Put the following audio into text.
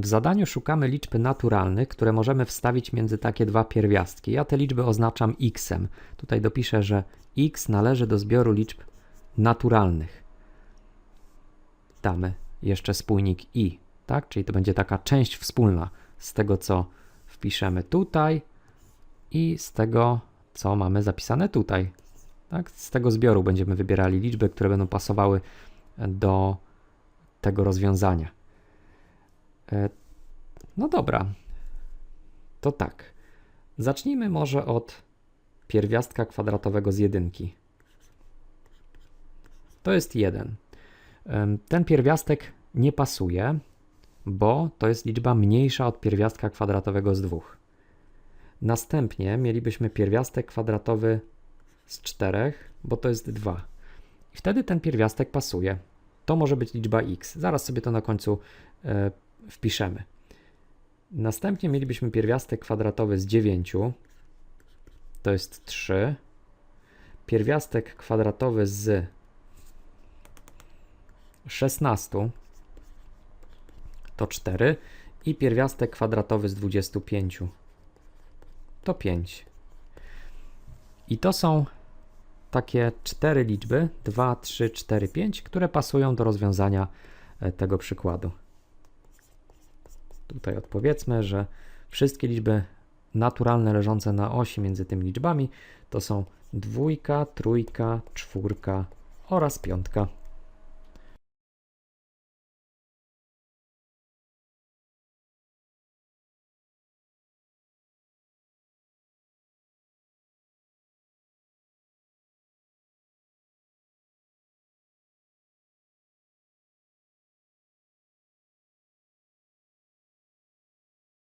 W zadaniu szukamy liczb naturalnych, które możemy wstawić między takie dwa pierwiastki. Ja te liczby oznaczam x-em. Tutaj dopiszę, że x należy do zbioru liczb naturalnych. Damy jeszcze spójnik i, tak? Czyli to będzie taka część wspólna z tego, co wpiszemy tutaj i z tego, co mamy zapisane tutaj. Tak? Z tego zbioru będziemy wybierali liczby, które będą pasowały do tego rozwiązania. E, No dobra, to tak. Zacznijmy może od pierwiastka kwadratowego z jedynki. To jest 1. Ten pierwiastek nie pasuje, bo to jest liczba mniejsza od pierwiastka kwadratowego z 2. Następnie mielibyśmy pierwiastek kwadratowy z 4, bo to jest 2. I wtedy ten pierwiastek pasuje. To może być liczba x. Zaraz sobie to na końcu e, wpiszemy. Następnie mielibyśmy pierwiastek kwadratowy z 9. To jest 3. Pierwiastek kwadratowy z 16 to 4 i pierwiastek kwadratowy z 25 to 5. I to są takie cztery liczby 2, 3, 4, 5, które pasują do rozwiązania e, tego przykładu. Tutaj odpowiedzmy, że wszystkie liczby naturalne leżące na osi między tymi liczbami to są dwójka, trójka, czwórka oraz piątka.